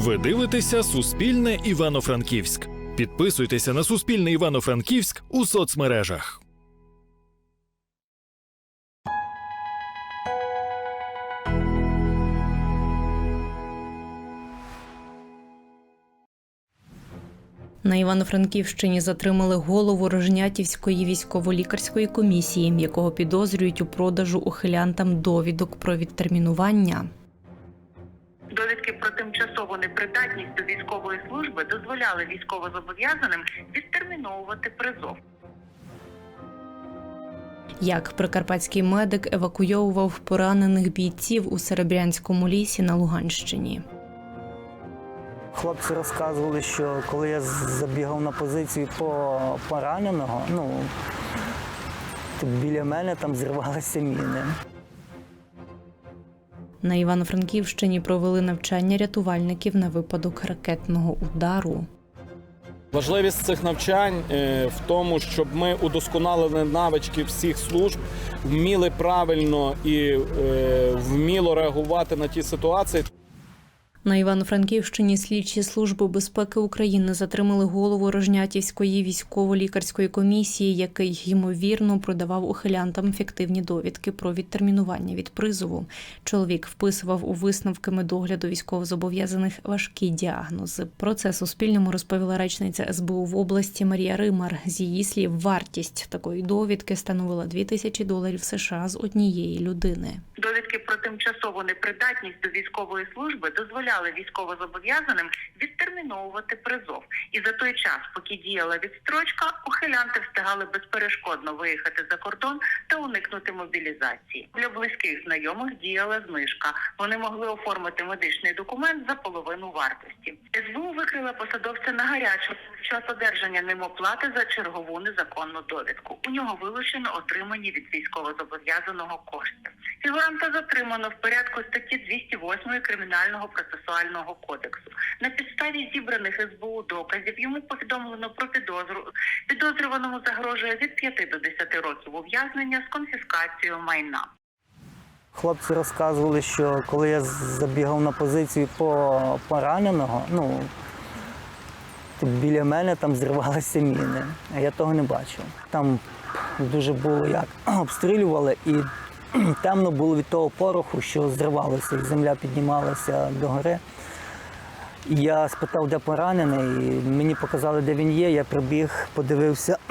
Ви дивитеся Суспільне Івано-Франківськ. Підписуйтеся на Суспільне Івано-Франківськ у соцмережах. На Івано-Франківщині затримали голову Рожнятівської військово-лікарської комісії, якого підозрюють у продажу ухилянтам довідок про відтермінування. Непридатність до військової служби дозволяли військовозобов'язаним відтерміновувати призов. Як прикарпатський медик евакуйовував поранених бійців у Серебрянському лісі на Луганщині. Хлопці розказували, що коли я забігав на позицію по пораненого, ну то біля мене там зірвалися міни. На Івано-Франківщині провели навчання рятувальників на випадок ракетного удару. Важливість цих навчань е, в тому, щоб ми удосконалили навички всіх служб, вміли правильно і е, вміло реагувати на ті ситуації. На Івано-Франківщині слідчі служби безпеки України затримали голову Рожнятівської військово-лікарської комісії, який ймовірно продавав ухилянтам фіктивні довідки про відтермінування від призову. Чоловік вписував у висновки медогляду військовозобов'язаних важкі діагнози. Про це Суспільному розповіла речниця СБУ в області Марія Римар. З її слів, вартість такої довідки становила 2 тисячі доларів США з однієї людини. Довідки про тимчасову непридатність до військової служби дозволяли військовозобов'язаним відтерміновувати призов. І за той час, поки діяла відстрочка, ухилянти встигали безперешкодно виїхати за кордон та уникнути мобілізації. Для близьких знайомих діяла знижка. Вони могли оформити медичний документ за половину вартості. СБУ викрила посадовця на гарячу час одержання ним оплати за чергову незаконну довідку. У нього вилучено отримані від військовозобов'язаного кошти. Фігуранта затримано в порядку статті 208 кримінального процесуального кодексу. На підставі зібраних СБУ доказів йому повідомлено про підозру. Підозрюваному загрожує від 5 до 10 років ув'язнення з конфіскацією майна. Хлопці розказували, що коли я забігав на позицію по пораненого, ну біля мене там зірвалися міни. Я того не бачив. Там дуже було як обстрілювали і темно було від того пороху, що зривалося, і земля піднімалася догори. І я спитав, де поранений, мені показали, де він є. Я прибіг, подивився,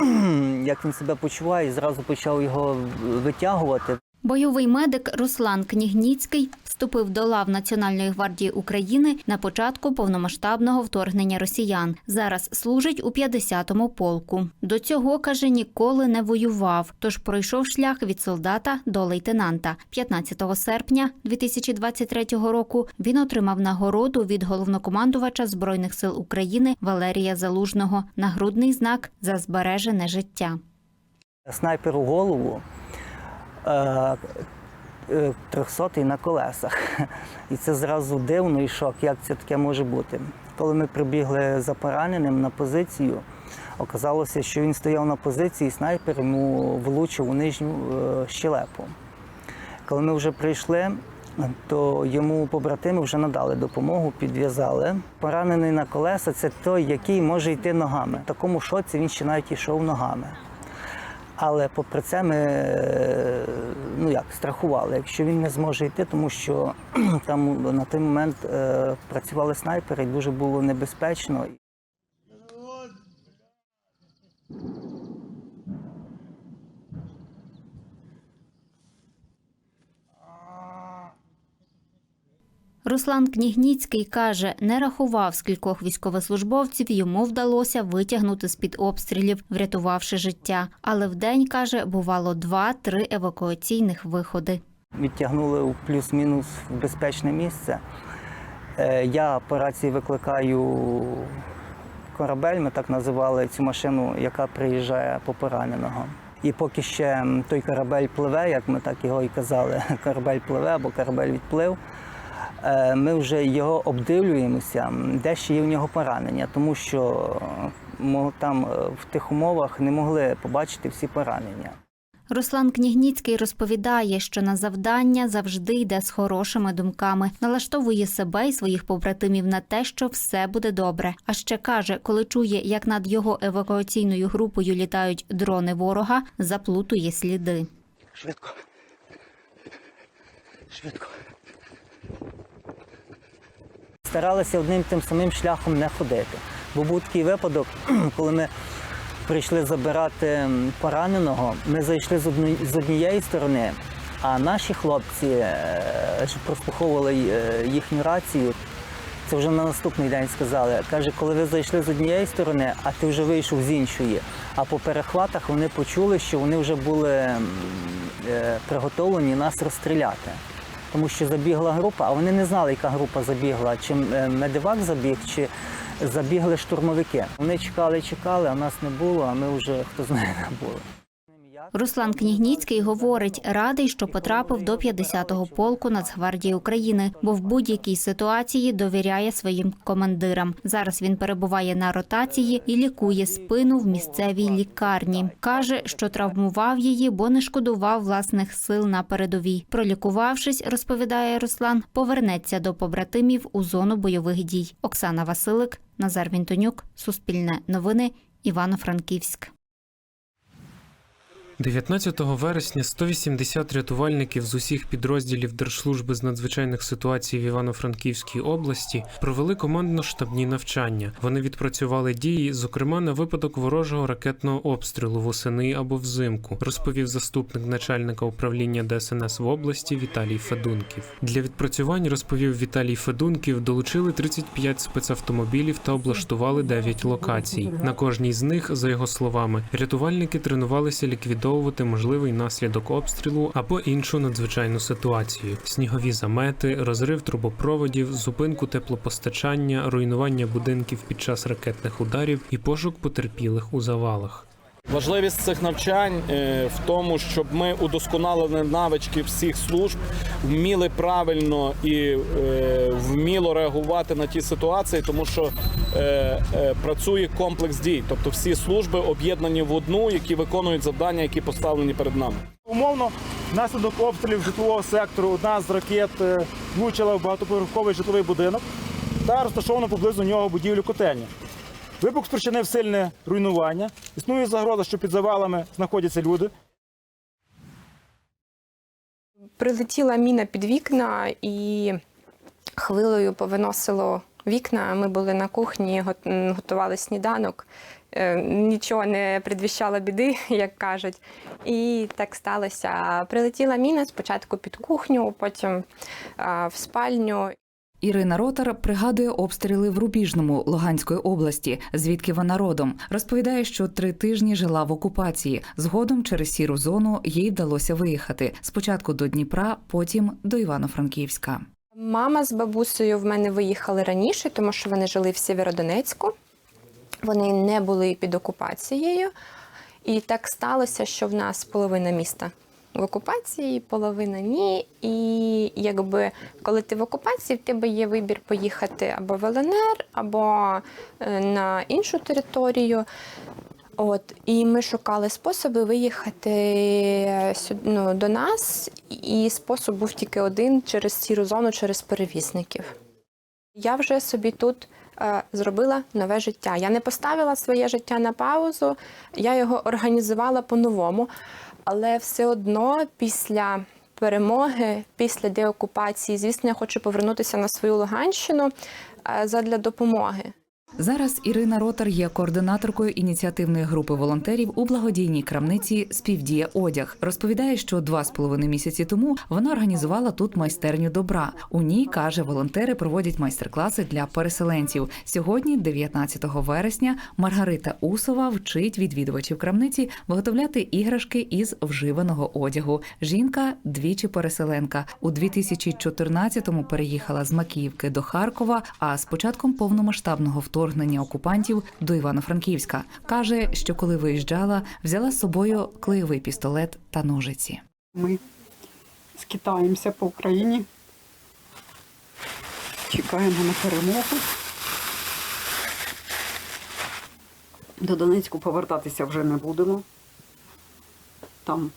як він себе почуває, і зразу почав його витягувати. Бойовий медик Руслан Кнігніцький вступив до лав Національної гвардії України на початку повномасштабного вторгнення росіян. Зараз служить у 50-му полку. До цього каже, ніколи не воював, тож пройшов шлях від солдата до лейтенанта. 15 серпня 2023 року він отримав нагороду від головнокомандувача збройних сил України Валерія Залужного нагрудний знак за збережене життя. Снайпер у голову. Е, е, Трьохсотий на колесах. І це зразу дивно і шок, як це таке може бути. Коли ми прибігли за пораненим на позицію, оказалося, що він стояв на позиції, і снайпер йому влучив у нижню е, щелепу. Коли ми вже прийшли, то йому побратими вже надали допомогу, підв'язали. Поранений на колеса це той, який може йти ногами. В такому шоці він ще навіть йшов ногами. Але попри це ми е, ну як страхували, якщо він не зможе йти, тому що там на той момент е, працювали снайпери, і дуже було небезпечно. Руслан Кнігніцький каже, не рахував, скількох військовослужбовців йому вдалося витягнути з-під обстрілів, врятувавши життя. Але вдень, каже, бувало два-три евакуаційних виходи. Відтягнули у плюс-мінус в безпечне місце. Е, Я по рації викликаю корабель, ми так називали цю машину, яка приїжджає по пораненого. І поки ще той корабель пливе, як ми так його і казали, корабель пливе або корабель відплив. Е, Ми вже його обдивлюємося, де ще є в нього поранення, тому що е, там е, в тих умовах не могли побачити всі поранення. Руслан Княгніцький розповідає, що на завдання завжди йде з хорошими думками, налаштовує себе і своїх побратимів на те, що все буде добре. А ще каже, коли чує, як над його евакуаційною групою літають дрони ворога, заплутує сліди. Швидко. Швидко. Старалися одним тим самим шляхом не ходити. Бо був такий випадок, коли ми прийшли забирати пораненого, ми зайшли з, одні, з однієї сторони, а наші хлопці, е, прослуховували е, їхню рацію, це вже на наступний день сказали. Каже, коли ви зайшли з однієї сторони, а ти вже вийшов з іншої. А по перехватах вони почули, що вони вже були е, приготовлені нас розстріляти. Тому що забігла група, а вони не знали, яка група забігла, чи е, медивак забіг, чи забігли штурмовики. Вони чекали, чекали, а нас не було, а ми вже хто знає, не було. Руслан Княгніцький говорить, радий, що потрапив до 50-го полку Нацгвардії України, бо в будь-якій ситуації довіряє своїм командирам. Зараз він перебуває на ротації і лікує спину в місцевій лікарні. каже, що травмував її, бо не шкодував власних сил на передовій. Пролікувавшись, розповідає Руслан, повернеться до побратимів у зону бойових дій. Оксана Василик, Назар Вінтонюк, Суспільне новини, Івано-Франківськ. 19 вересня 180 рятувальників з усіх підрозділів Держслужби з надзвичайних ситуацій в Івано-Франківській області провели командно-штабні навчання. Вони відпрацювали дії, зокрема на випадок ворожого ракетного обстрілу восени або взимку, розповів заступник начальника управління ДСНС в області Віталій Федунків. Для відпрацювань розповів Віталій Федунків, долучили 35 спецавтомобілів та облаштували 9 локацій. На кожній з них, за його словами, рятувальники тренувалися ліквідовувати можливий наслідок обстрілу або іншу надзвичайну ситуацію: снігові замети, розрив трубопроводів, зупинку теплопостачання, руйнування будинків під час ракетних ударів і пошук потерпілих у завалах. Важливість цих навчань е, в тому, щоб ми удосконалили навички всіх служб, вміли правильно і е, вміло реагувати на ті ситуації, тому що е, працює комплекс дій, тобто всі служби об'єднані в одну, які виконують завдання, які поставлені перед нами. Умовно, внаслідок обстрілів житлового сектору одна з ракет влучила в багатоповерховий житловий будинок та розташовано поблизу нього будівлю котельні. Вибух спричинив сильне руйнування. Існує загроза, що під завалами знаходяться люди. Прилетіла міна під вікна і хвилею повиносило вікна. Ми були на кухні, готували сніданок. Е, Нічого не предвіщало біди, як кажуть. І так сталося. Прилетіла міна спочатку під кухню, потім в спальню. Ірина Ротар пригадує обстріли в Рубіжному Луганської області, звідки вона родом. Розповідає, що три тижні жила в окупації. Згодом через сіру зону їй вдалося виїхати спочатку до Дніпра, потім до Івано-Франківська. Мама з бабусею в мене виїхали раніше, тому що вони жили в Сєвєродонецьку. Вони не були під окупацією. І так сталося, що в нас половина міста в окупації, половина ні. І якби коли ти в окупації, в тебе є вибір поїхати або в ЛНР, або е, на іншу територію. От, і ми шукали способи виїхати сю- ну, до нас, і спосіб був тільки один через сіру зону, через перевізників. Я вже собі тут е, зробила нове життя. Я не поставила своє життя на паузу, я його організувала по-новому. Але все одно після перемоги, після деокупації, звісно, я хочу повернутися на свою Луганщину е, задля допомоги. Зараз Ірина Ротар є координаторкою ініціативної групи волонтерів у благодійній крамниці Співдія одяг. Розповідає, що два з половиною місяці тому вона організувала тут майстерню добра. У ній каже, волонтери проводять майстер-класи для переселенців. Сьогодні, 19 вересня, Маргарита Усова вчить відвідувачів крамниці виготовляти іграшки із вживаного одягу. Жінка двічі переселенка. У 2014-му переїхала з Макіївки до Харкова. А з початком повномасштабного вторгнення окупантів до Івано-Франківська каже, що коли виїжджала, взяла з собою клеєвий пістолет та ножиці. Ми скитаємося по Україні, чекаємо на перемогу. До Донецьку повертатися вже не будемо. там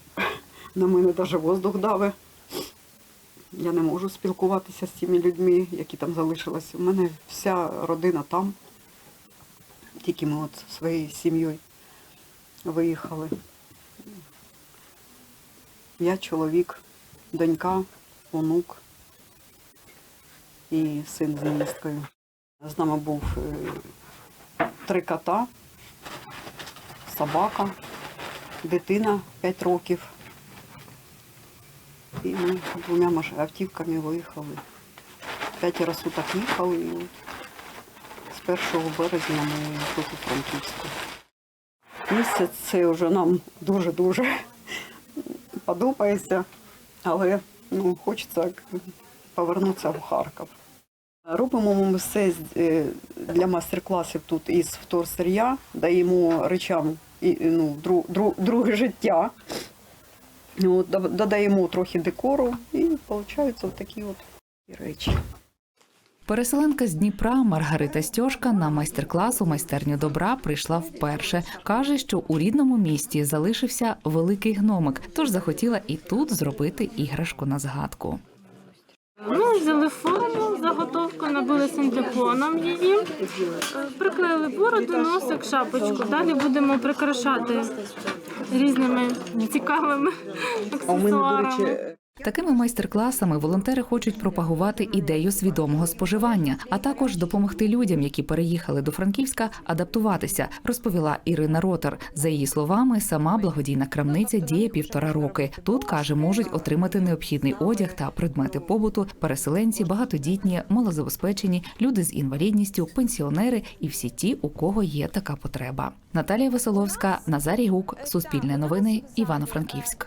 на мене навіть воздух даве. Я не можу спілкуватися з тими людьми, які там залишилися. У мене вся родина там. Тільки ми от своєю сім'єю виїхали. Я чоловік, донька, онук і син з невісткою. З нами був е, три кота, собака, дитина 5 років. І ми двома автівками виїхали. П'ятеро суток їхали і з 1 березня ми тут у Франківську. Місяць це вже нам дуже-дуже подобається, але ну, хочеться повернутися в Харків. Робимо ми все е, для майстер-класів тут із вторсир'я, даємо речам ну, дру, дру, друге життя. Додаємо трохи декору і виходять такі от речі. Переселенка з Дніпра Маргарита Стьошка на майстер-клас у майстерню добра прийшла вперше. каже, що у рідному місті залишився великий гномик, тож захотіла і тут зробити іграшку на згадку. Ну, взяли форму, заготовку, набили синтепоном її, е, приклеїли бороду, носик, шапочку. Далі будемо прикрашати різними цікавими аксесуарами. Такими майстер-класами волонтери хочуть пропагувати ідею свідомого споживання, а також допомогти людям, які переїхали до Франківська, адаптуватися, розповіла Ірина Ротар. За її словами, сама благодійна крамниця діє півтора роки. Тут каже, можуть отримати необхідний одяг та предмети побуту, переселенці, багатодітні, малозабезпечені, люди з інвалідністю, пенсіонери і всі ті, у кого є така потреба. Наталія Веселовська, Назарій Гук, Суспільне новини, Івано-Франківськ.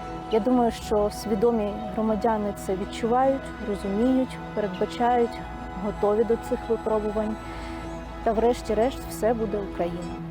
Я думаю, що свідомі громадяни це відчувають, розуміють, передбачають, готові до цих випробувань. Та врешті-решт все буде Україна.